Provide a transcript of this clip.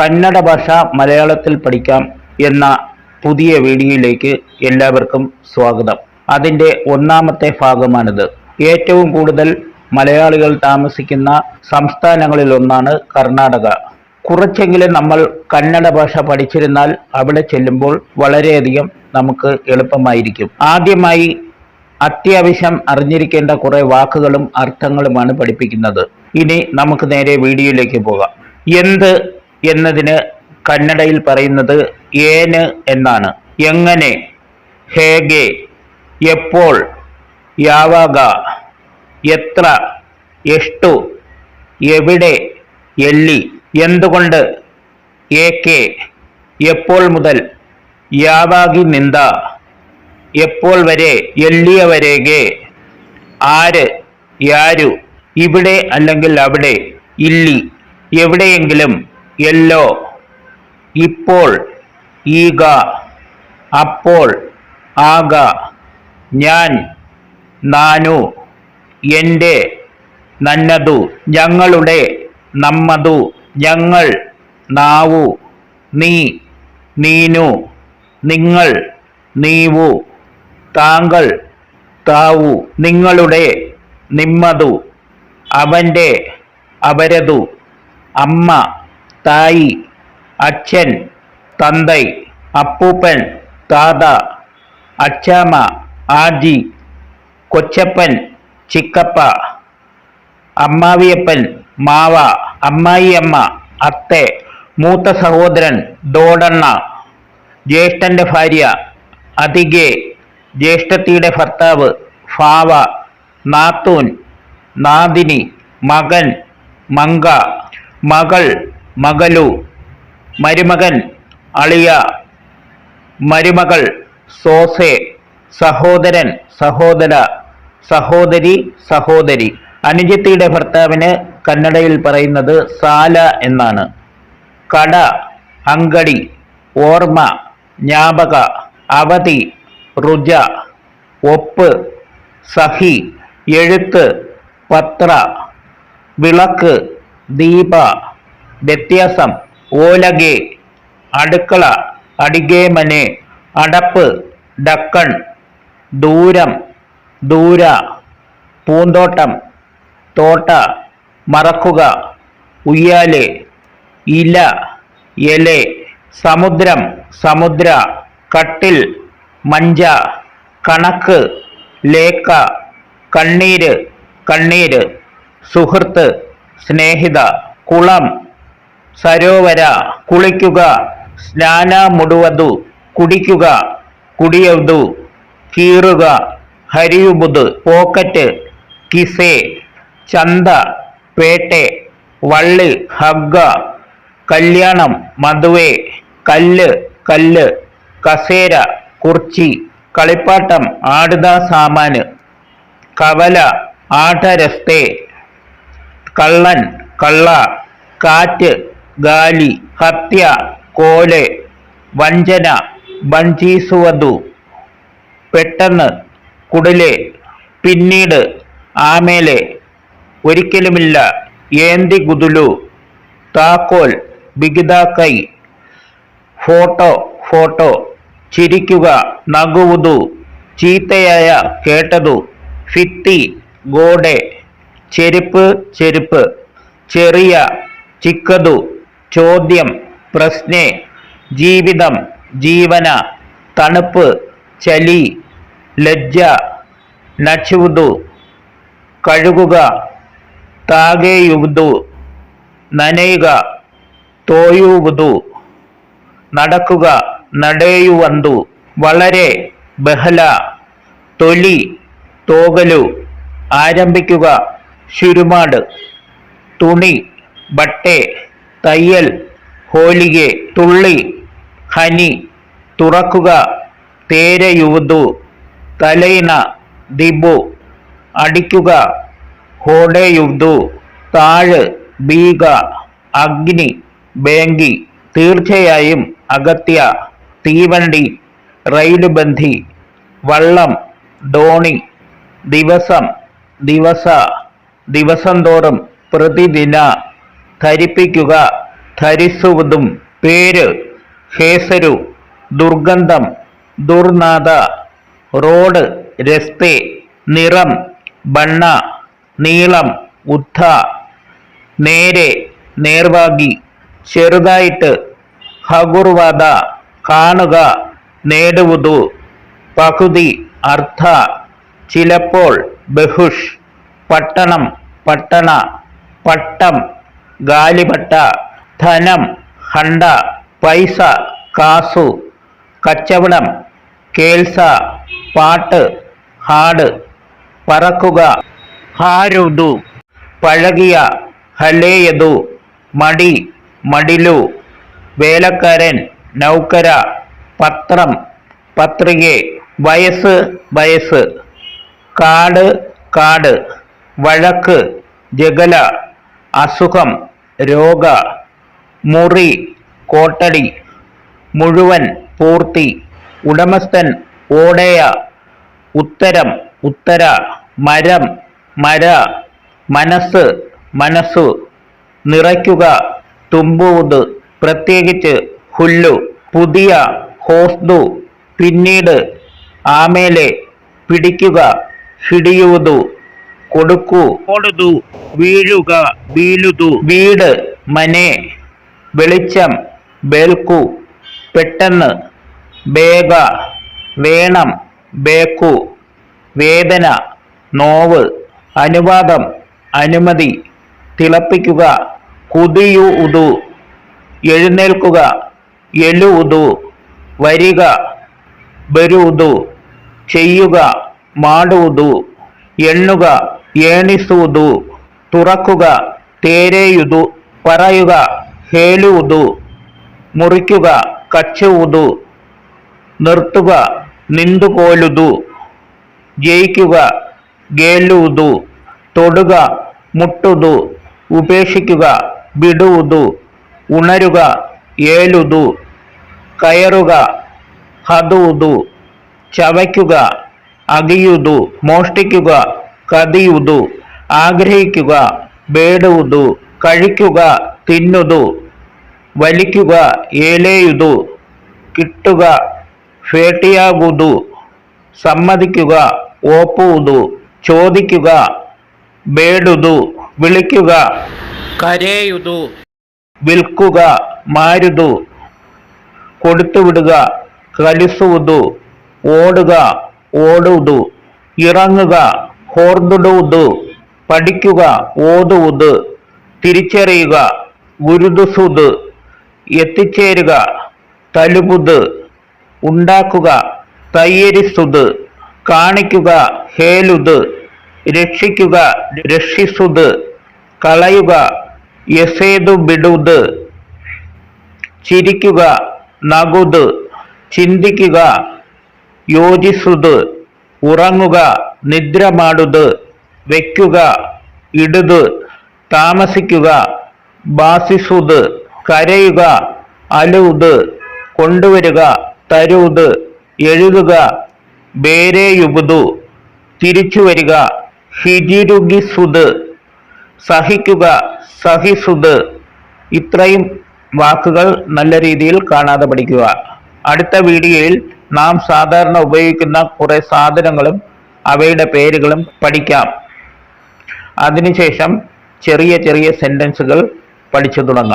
കന്നഡ ഭാഷ മലയാളത്തിൽ പഠിക്കാം എന്ന പുതിയ വീഡിയോയിലേക്ക് എല്ലാവർക്കും സ്വാഗതം. അതിന്റെ ഒന്നാമത്തെ ഭാഗമാണിത്. ഏറ്റവും കൂടുതൽ മലയാളികൾ താമസിക്കുന്ന സംസ്ഥാനങ്ങളിൽ ഒന്നാണ് കർണാടക. കുറച്ചെങ്കിലും നമ്മൾ കന്നഡ ഭാഷ പഠിച്ചിരുന്നാൽ അവിടെ ചെല്ലുമ്പോൾ വളരെയധികം നമുക്ക് എളുപ്പമായിരിക്കും. ആദ്യമായി അത്യാവശ്യം അറിഞ്ഞിരിക്കേണ്ട കുറെ വാക്കുകളും അർത്ഥങ്ങളുമാണ് പഠിപ്പിക്കുന്നത്. ഇനി നമുക്ക് നേരെ വീഡിയോയിലേക്ക് പോകാം. എന്ത് എന്നതിന് കന്നഡയിൽ പറയുന്നത് ഏന് എന്നാണ്. എങ്ങനെ? ഹേഗെ. എപ്പോൾ? യാവാക എത്ര? എഷ്ടു എവിടെ? എല്ലി. എന്തുകൊണ്ട്? ഏക്കെ എപ്പോൾ മുതൽ? യാവാകി നിന്ദ. എപ്പോൾ വരെ? എല്ലിയ വരെകെ. ആര്? യാരു. ഇവിടെ അല്ലെങ്കിൽ അവിടെ. ഇല്ലി. എവിടെയെങ്കിലും. എല്ലോ ഇപ്പോൾ ഈഗ. അപ്പോൾ ആക ഞാൻ നാനു. എന്റെ നന്നതു. ഞങ്ങളുടെ നമ്മതു. ഞങ്ങൾ നാവു. നീ നീനു. നിങ്ങൾ നീവു. താങ്കൾ താവു. നിങ്ങളുടെ നിമ്മതു. അവന്റെ അവരതു. അമ്മ. തായി അച്ഛൻ തന്തൈ അപ്പൂപ്പൻ താത അച്ചാമ്മ ആജി കൊച്ചപ്പൻ ചിക്കപ്പ അമ്മാവിയപ്പൻ മാവ അമ്മായിയമ്മ അത്തെ മൂത്ത സഹോദരൻ ദോടണ്ണ ജ്യേഷ്ഠന്റെ ഭാര്യ അതികെ ജ്യേഷ്ഠത്തിയുടെ ഭർത്താവ് ഫാവ നാത്തൂൻ നാദിനി മകൻ മങ്ക മകൾ മകളു മരുമകൻ അളിയ മരുമകൾ സോസെ സഹോദരൻ സഹോദര സഹോദരി സഹോദരി. അനുജത്തിയുടെ ഭർത്താവിന് കന്നഡയിൽ പറയുന്നത് സാല എന്നാണ്. കട അങ്കടി ഓർമ്മ ജ്ഞാപക അവധി റുജ ഒപ്പ് സഹി എഴുത്ത് പത്ര വിളക്ക് ദീപ വ്യത്യാസം. ഓലകെ അടുക്കള അടികെ മനെ അടപ്പ് ഡക്കൺ ദൂരം ദൂര പൂന്തോട്ടം തോട്ട മറക്കുക ഉയ്യാൽ ഇല എലെ സമുദ്രം സമുദ്ര കട്ടിൽ മഞ്ച കണക്ക് ലേക്ക കണ്ണീര് കണ്ണീര് സുഹൃത്ത് സ്നേഹിത കുളം സരോവര കുളിക്കുക സ്നാന മുടുവതു കുടിക്കുക കുടിയതു കീറുക ഹരിയുബുത് പോക്കറ്റ് കിസേ ചന്ത പേട്ടെ വള്ളി ഹഗ്ഗ കല്യാണം മധുവെ കല്ല് കല്ല് കസേര കുർച്ചി കളിപ്പാട്ടം ആടുത സാമാന് കവല ആട്ടരസ്തേ കള്ളൻ കള്ള കാറ്റ് ഗാലി ഹത്യ കോലെ വഞ്ചന വഞ്ചീസുവതു പെട്ടെന്ന് കുടൽ പിന്നീട് ആമേലെ. ഒരിക്കലുമില്ല ഏന്തി കുതുലു താക്കോൽ ബിഗിതാക്കൈ. Photo photo. ചിരിക്കുക നഗുവുതു ചീത്തയായ കേട്ടതു. ഫിത്തി ഗോഡെ. ചെരുപ്പ് ചെരുപ്പ്. ചെറിയ ചിക്കതു. ചോദ്യം പ്രശ്നെ ജീവിതം ജീവന തണുപ്പ് ചലി ലജ്ജ നച്ചുതു കഴുകുക താകേയുതു നനയുക തോയുതു നടക്കുക നടേയുവന്തു വളരെ ബഹല തൊലി തോകലു ആരംഭിക്കുക ശുരുമാട് തുണി ബട്ടേ തയ്യൽ ഹോലികെ തുള്ളി ഹനി തുറക്കുക തേരയുതു തലൈന ദിബു അടിക്കുക ഹോടയുതു താഴ് ബീഗ അഗ്നി ബേങ്കി തീർച്ചയായും അഗത്യ തീവണ്ടി റെയിൽബന്ധി വള്ളം ഡോണി ദിവസം ദിവസ ദിവസം തോറും പ്രതിദിന ധരിപ്പിക്കുക. ധരിസുവതും. പേര് ഹേസരു. ദുർഗന്ധം. ദുർനാഥ. റോഡ് രസ്തെ. നിറം ബണ്ണ. നീളം ഉദ്ധ. നേരെ നേർവാകി. ചെറുതായിട്ട് ഹഗുർവാദ. കാണുക. നേടുവതു. പകുതി അർത്ഥ ചിലപ്പോൾ ബഹുഷ്. പട്ടണം പട്ടണ. പട്ടം. ഗാലിപട്ട ധനം ഹണ്ട പൈസ കാസു കച്ചവടം കേൾസ പാട്ട് ഹാട് പറക്കുക ഹാരുതു പഴകിയ ഹലേയതു മടി മടിലു വേലക്കാരൻ നൗക്കര പത്രം പത്രികെ വയസ്സ് വയസ്സ് കാട് കാട് വഴക്ക് ജഗല അസുഖം രോഗ മുറി കോട്ടടി മുഴുവൻ പൂർത്തി. ഉടമസ്ഥൻ ഓടയ ഉത്തരം ഉത്തര മരം മര മനസ്സ് മനസ്സു. നിറയ്ക്കുക തുമ്പൂത് പ്രത്യേകിച്ച് ഹുല്ലു പുതിയ ഹോസ്തു പിന്നീട് ആമേലെ പിടിക്കുക ഹിടിയൂതു കൊടുക്കൂ. കൊടുതു വീഴുക വീഴുതു. വീട് മനെ വെളിച്ചം വേൽക്കു. പെട്ടെന്ന് ബേഗ വേണം ബേക്കു വേദന നോവ് അനുവാദം അനുമതി. തിളപ്പിക്കുക കുതിയു ഉതു. എഴുന്നേൽക്കുക എലു ഉതു. വരിക ബരുതു ചെയ്യുക മാടുതു എണ്ണുക ಎಣಿಸುವುದು ತುರಕುಗ, ತೇರೆಯುದು, ಪರಯುಗ, ಹೇಳುವುದು, ಮುರುಕುಗ, ಕಚ್ಚುವುದು ನೃತುಗ ನಿಂದುಕೋಳುದು ಜೈಕುಗ ಗೇಳುವುದು ತೊಡುಗ, ಮುಟ್ಟುದು ಉಪೇಷಿಕುಗ ಬಿಡುವುದು, ಉಣರುಗ, ಏಳುದು, ಕಯರುಗ, ಹದುವುದು, ಚವಕುಗ, ಅಗಿಯುವುದು, ಮೋಷ್ಟಿಕುಗ കതിയുതു ആഗ്രഹിക്കുക ബേടുതു കഴിക്കുക തിന്നുതു വലിക്കുക ഏലേയുതു കിട്ടുക ഫേട്ടിയാകുതു സമ്മതിക്കുക ഓപ്പുതു ചോദിക്കുക ബേടുതു വിളിക്കുക കരയുതു വിൽക്കുക മാരുതു കൊടുത്തുവിടുക കലിസുതു ഓടുക ഓടുതു ഇറങ്ങുക ഹോർദുഡൂത് പഠിക്കുക ഓതുവുത് തിരിച്ചറിയുക ഗുരുദുസുത് എത്തിച്ചേരുക തലുപുത് ഉണ്ടാക്കുക തയ്യരിസുത് കാണിക്കുക ഹേലുത്. രക്ഷിക്കുക രക്ഷിസുത്. കളയുക യസേതു ബിടുത് ചിരിക്കുക നകുത്. ചിന്തിക്കുക യോജിസുത്. ഉറങ്ങുക നിദ്ര മാടുത് വെക്കുക ഇടുത് താമസിക്കുക ബാസിസുത് കരയുക അലുത് കൊണ്ടുവരിക തരുത് എഴുതുക ബേരേയുബുതു തിരിച്ചു വരിക ഹിജിരുഗിസുത് സഹിക്കുക സഹിസുത്. ഇത്രയും വാക്കുകൾ നല്ല രീതിയിൽ കാണാതെ പഠിക്കുക. അടുത്ത വീഡിയോയിൽ നാം സാധാരണ ഉപയോഗിക്കുന്ന കുറേ സാധനങ്ങളും അവയുടെ പേരുകളും പഠിക്കാം. അതിനുശേഷം ചെറിയ ചെറിയ സെന്റൻസുകൾ പഠിച്ചു തുടങ്ങാം.